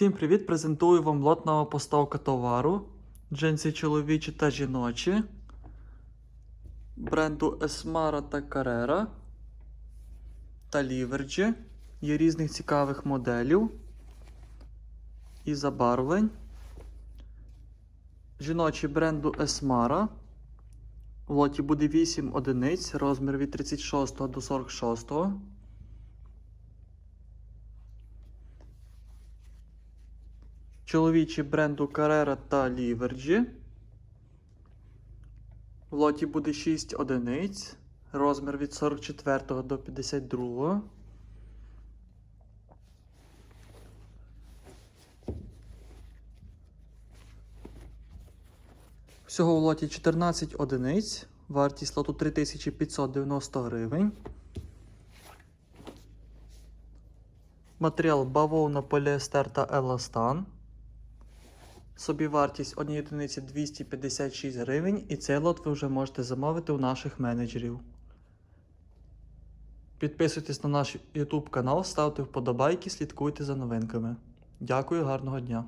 Всім привіт! Презентую вам лотна поставка товару. Джинси чоловічі та жіночі. Бренду Esmara та Carrera та Livergy. Є різних цікавих моделів і забарвлень. Жіночі бренду Esmara. В лоті буде 8 одиниць, розмір від 36 до 46. Чоловічі бренду Carrera та Livergy. В лоті буде 6 одиниць. Розмір від 44 до 52. Всього в лоті 14 одиниць. Вартість лоту 3590 гривень. Матеріал бавовна, поліестер та еластан. Собівартість однієї одиниці 256 гривень, і цей лот ви вже можете замовити у наших менеджерів. Підписуйтесь на наш YouTube канал, ставте вподобайки, слідкуйте за новинками. Дякую, гарного дня!